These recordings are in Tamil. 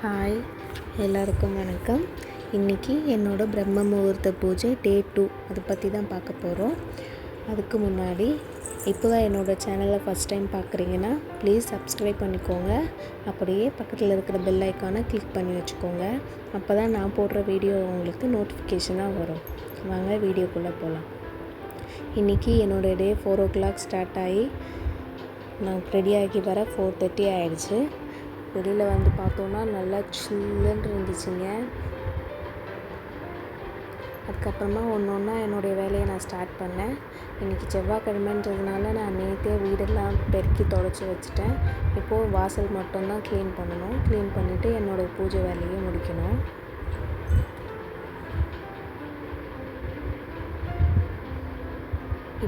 ஹாய் எல்லாருக்கும் வணக்கம். இன்றைக்கி என்னோடய பிரம்ம முகூர்த்த பூஜை டே டூ. அதை பற்றி தான் பார்க்க போகிறோம் அதுக்கு முன்னாடி இப்போ தான் என்னோடய சேனலை ஃபஸ்ட் டைம் பார்க்குறீங்கன்னா ப்ளீஸ் சப்ஸ்கிரைப் பண்ணிக்கோங்க. அப்படியே பக்கத்தில் இருக்கிற பெல் ஐக்கானை கிளிக் பண்ணி வச்சுக்கோங்க. அப்போ தான் நான் போடுற வீடியோ உங்களுக்கு நோட்டிஃபிகேஷனாக வரும். வாங்க வீடியோக்குள்ளே போகலாம் இன்றைக்கி என்னோடய day four o'clock start ஆகி நான் ரெடி ஆகி வர ஃபோர் தேர்ட்டி ஆகிடுச்சு வெளியில் வந்து பார்த்தோன்னா நல்லா சில்லுன்னு இருந்துச்சுங்க. அதுக்கப்புறமா ஒன்று ஒன்றா என்னுடைய வேலையை நான் ஸ்டார்ட் பண்ணேன். இன்றைக்கி செவ்வாய்க்கிழமைன்றதுனால நான் நேற்றே வீடெல்லாம் பெருக்கி தொடச்சி வச்சுட்டேன். இப்போது வாசல் மட்டும்தான் க்ளீன் பண்ணணும். க்ளீன் பண்ணிவிட்டு என்னோடய பூஜை வேலையை முடிக்கணும்.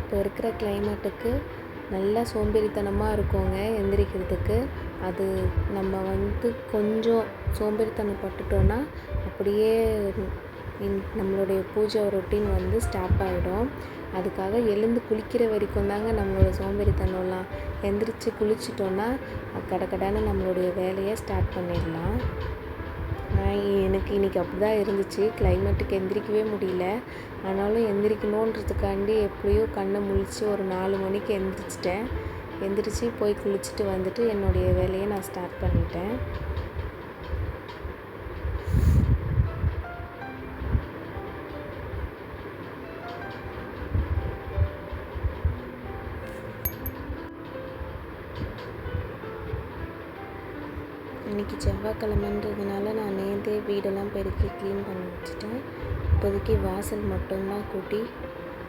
இப்போ இருக்கிற கிளைமேட்டுக்கு நல்லா சோம்பேறித்தனமாக இருக்கோங்க எந்திரிக்கிறதுக்கு. அது நம்ம வந்து கொஞ்சம் சோம்பேறித்தனம் பட்டுட்டோன்னா அப்படியே நம்மளுடைய பூஜை ரொட்டீன் வந்து ஸ்டாப் ஆகிடும் அதுக்காக எழுந்து குளிக்கிற வரைக்கும் தாங்க நம்மளோட சோம்பேறித்தனம்லாம். எந்திரிச்சு குளிச்சிட்டோன்னா கடக்கடான நம்மளுடைய வேலையை ஸ்டார்ட் பண்ணிடலாம். எனக்கு இன்றைக்கி அப்படி தான் இருந்துச்சு. கிளைமேட்டுக்கு எந்திரிக்கவே முடியல. ஆனாலும் எந்திரிக்கணுன்றதுக்காண்டி எப்படியோ கண்ணை முழிச்சு ஒரு நாலு மணிக்கு எந்திரிச்சிட்டேன். எந்திரிச்சு போய் குளிச்சுட்டு வந்துட்டு என்னுடைய வேலையை நான் ஸ்டார்ட் பண்ணிட்டேன். இன்றைக்கி செவ்வாய்க்கிழமைன்றதுனால நான் நேர்ந்தே வீடெல்லாம் பெருக்கி க்ளீன் பண்ணி வச்சுட்டேன். இப்போதைக்கு வாசல் மட்டும்தான் கூட்டி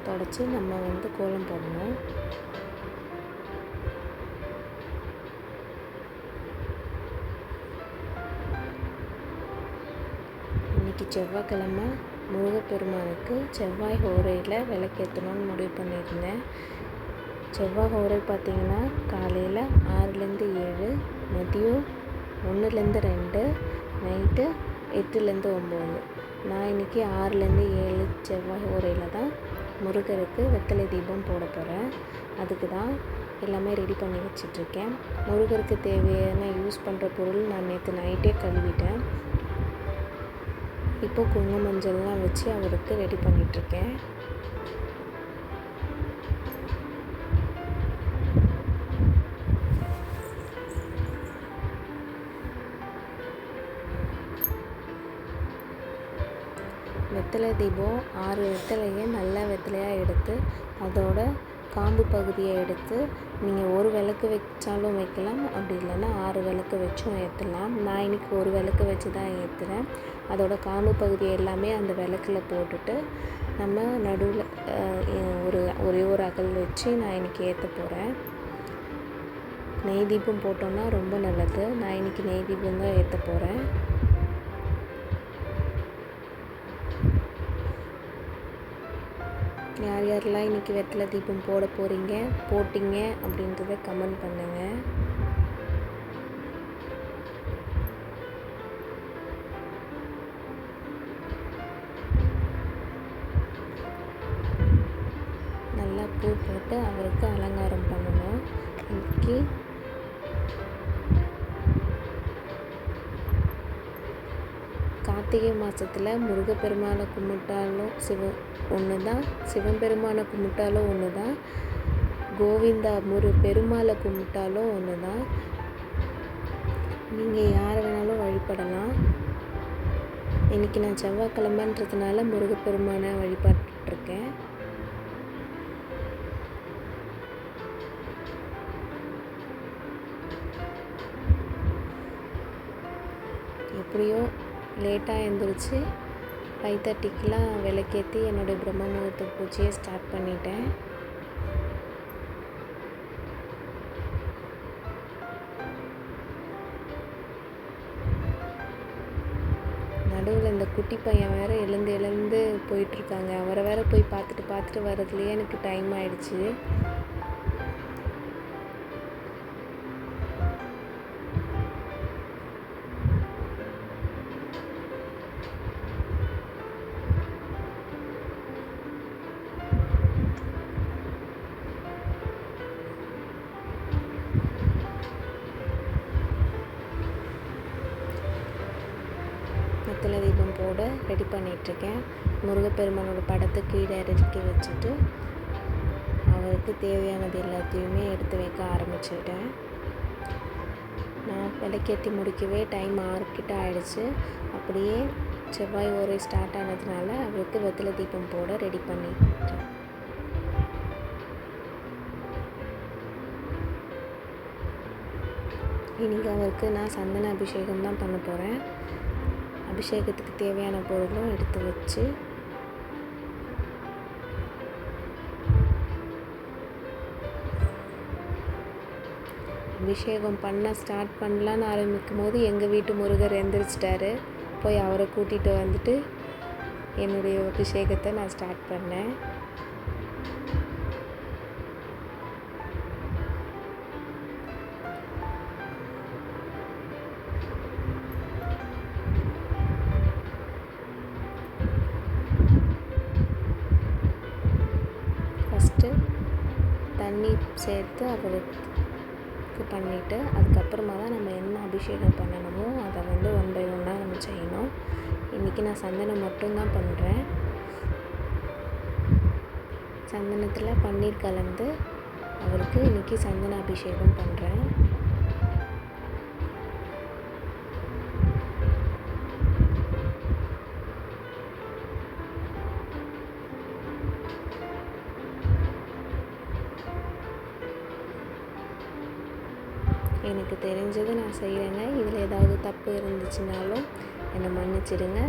தொடச்சி நம்ம வந்து கோலம் போடணும். இன்றைக்கி செவ்வாய்க்கிழமை முருகப்பெருமானுக்கு செவ்வாய் ஹோரையில் விளக்கேற்றணும்னு முடிவு பண்ணியிருந்தேன். செவ்வாய் ஹோரை பார்த்திங்கன்னா காலையில் ஆறுலேருந்து ஏழு மதியம் ஒன்றுலேருந்து ரெண்டு நைட்டு எட்டுலேருந்து ஒம்பது. நான் இன்றைக்கி ஆறுலேருந்து ஏழு செவ்வாய் ஹோரையில் தான் முருகருக்கு வெத்தலை தீபம் போட போகிறேன் அதுக்கு தான் எல்லாமே ரெடி பண்ணி வச்சிட்ருக்கேன். முருகருக்கு தேவையான யூஸ் பண்ணுற பொருள் நான் நேற்று நைட்டே கழுவிட்டேன். இப்போ குங்கும மஞ்சள்லாம் வச்சு அவருக்கு ரெடி பண்ணிகிட்ருக்கேன் வெத்தலை தீபம் ஆறு வெத்தலையை நல்லா வெத்தலையாக எடுத்து அதோட காம்பு பகுதியை எடுத்து நீங்கள் ஒரு விளக்கு வச்சாலும் வைக்கலாம். அப்படி இல்லைன்னா ஆறு விளக்கு வச்சும் ஏற்றலாம். நான் இன்றைக்கி ஒரு விளக்கு வச்சு தான் ஏற்றுறேன். அதோட காம்பு பகுதி எல்லாமே அந்த விளக்கில் போட்டுட்டு நம்ம நடுவில் ஒரு ஒரே ஒரு அகல் வச்சு நான் இன்றைக்கி ஏற்ற போகிறேன் நெய் தீபம் போட்டோன்னா ரொம்ப நல்லது. நான் இன்றைக்கி நெய் தீபம் தான் ஏற்ற போகிறேன் யாரெல்லாம் இன்றைக்கி வெத்தலை தீபம் போட போகிறீங்க போட்டிங்க அப்படின்றத கமெண்ட் பண்ணுங்கள் நல்லா பூ போட்டு அவருக்கு அலங்காரம் பண்ணணும். இன்றைக்கி கார்த்திகை மாதத்தில் முருகப்பெருமானை கும்பிட்டாலும் சிவ ஒன்று தான் சிவபெருமானை கும்பிட்டாலும் ஒன்று தான் கோவிந்தா முரு பெருமாளை கும்பிட்டாலும் ஒன்று தான் நீங்கள் யாரை வேணாலும் வழிபடலாம். இன்றைக்கி நான் செவ்வாய்க்கிழமைன்றதுனால முருகப்பெருமானை வழிபட்டுருக்கேன் எப்படியோ லேட்டாக எழுந்திரிச்சு ஃபைவ் தேர்ட்டிக்கெலாம் விளக்கேற்றி என்னுடைய பிரம்ம முகூர்த்த பூஜையை ஸ்டார்ட் பண்ணிட்டேன். நடுவில் இந்த குட்டி பையன் வேறு எழுந்து எழுந்து போயிட்டுருக்காங்க அவரை வேறு போய் பார்த்துட்டு பார்த்துட்டு வர்றதுலேயே எனக்கு டைம் ஆயிடுச்சு. தீபம் போட ரெடி பண்ணிகிட்ருக்கேன் முருகப்பெருமானோட படத்தை கீழே இறக்கி வச்சுட்டு அவருக்கு தேவையானது எல்லாத்தையுமே எடுத்து வைக்க ஆரம்பிச்சிட்டேன். நான் விளக்கேற்றி முடிக்கவே டைம் ஆறுக்கிட்ட ஆயிடுச்சு. அப்படியே செவ்வாய் ஓரை ஸ்டார்ட் ஆனதுனால அவருக்கு வெத்தில தீபம் போட ரெடி பண்ணிட்டேன். இன்றைக்கி அவருக்கு நான் சந்தன அபிஷேகம் தான் பண்ண போகிறேன் அபிஷேகத்துக்கு தேவையான பொருளும் எடுத்து வச்சு அபிஷேகம் பண்ண ஸ்டார்ட் பண்ணலான்னு ஆரம்பிக்கும் போது எங்கள் வீட்டு முருகர் எந்திரிச்சிட்டாரு. போய் அவரை கூட்டிகிட்டு வந்துட்டு என்னுடைய அபிஷேகத்தை நான் ஸ்டார்ட் பண்ணேன். தண்ணீர் சேர்த்து அவருக்கு பண்ணிவிட்டு அதுக்கப்புறமா தான் நம்ம என்ன அபிஷேகம் பண்ணணுமோ அதை வந்து ஒன் பை ஒன்னாக நம்ம செய்யணும். இன்றைக்கி நான் சந்தனம் மட்டும்தான் பண்ணுறேன் சந்தனத்தில் பன்னீர் கலந்து அவருக்கு இன்றைக்கி சந்தன அபிஷேகம் பண்ணுறேன் தெரிஞ்சதை நான் செய்கிறேங்க. இதில் ஏதாவது தப்பு இருந்துச்சுனாலும் என்னை மன்னிச்சிடுங்க.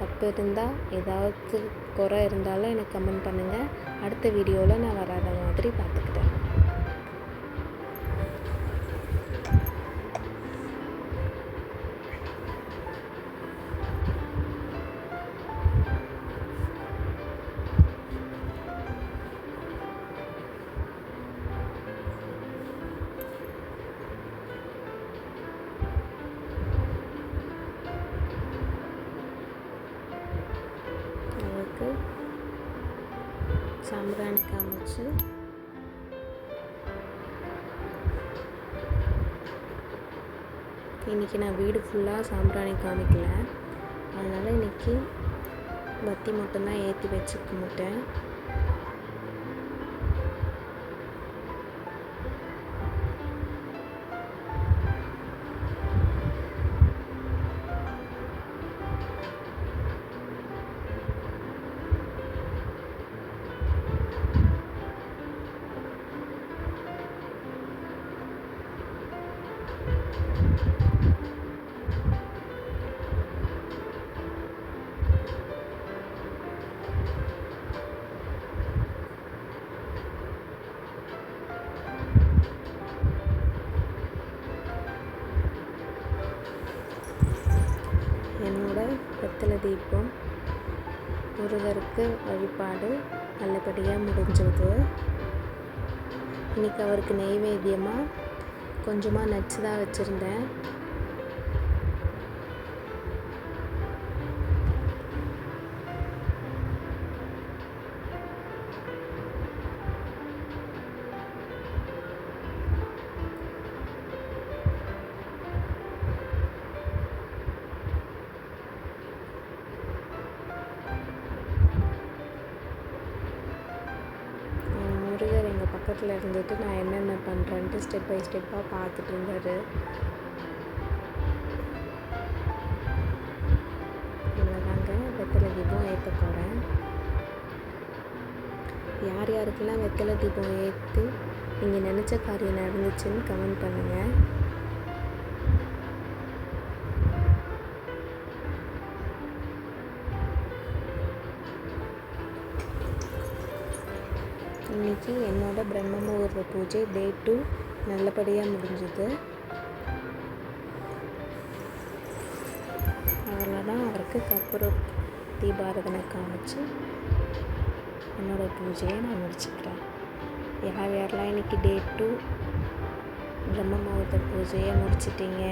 தப்பு இருந்தால் ஏதாவது குறை இருந்தாலும் எனக்கு கமெண்ட் பண்ணுங்கள் அடுத்த வீடியோவில் நான் வராத மாதிரி பார்த்துக்கிறேன் சாம்பிராணி காமிச்சு இன்றைக்கி நான் வீடு ஃபுல்லாக சாம்பிராணி காமிக்கல. அதனால் இன்றைக்கி பத்தி மட்டும்தான் ஏற்றி வச்சு கும்பிட்டேன் தீபம். முருகருக்கு வழிபாடு நல்லபடியாக முடிஞ்சது. இன்றைக்கி அவருக்கு நெய்வேத்தியமாக கொஞ்சமாக நச்சு தான் வச்சுருந்தேன். பக்கத்தில் இருந்துட்டு நான் என்னென்ன பண்ணுறேன்ட்டு ஸ்டெப் பை ஸ்டெப்பாக பார்த்துட்டு இருந்தார். இவ்வளோதாங்க வெத்தலை தீபம் ஏற்ற போகிறேன் யார் யாருக்கெல்லாம் வெத்தலை தீபம் ஏற்றி நீங்கள் நினச்ச காரியம் நடந்துச்சுன்னு கமெண்ட் பண்ணுங்கள் இன்றைக்கி என்னோடய பிரம்ம முகூர்த்த பூஜை டே டூ நல்லபடியாக முடிஞ்சுது. அவ்வளோதான் அவருக்கு கற்பூர தீபாரதனை காமிச்சு என்னோடய பூஜையை நான் முடிச்சுக்கிறேன். யார் யாரெல்லாம் இன்றைக்கி டே டூ பிரம்ம முகூர்த்த பூஜையை முடிச்சிட்டிங்க?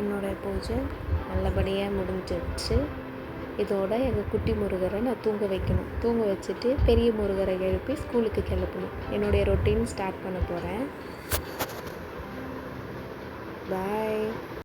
என்னோடய பூஜை நல்லபடியாக முடிஞ்சிடுச்சு. இதோட எங்கள் குட்டி முருகரை நான் தூங்க வைக்கணும். தூங்க வச்சுட்டு பெரிய முருகரை எழுப்பி ஸ்கூலுக்கு கிளப்பணும். என்னுடைய ரொட்டீன் ஸ்டார்ட் பண்ண போகிறேன் பாய்.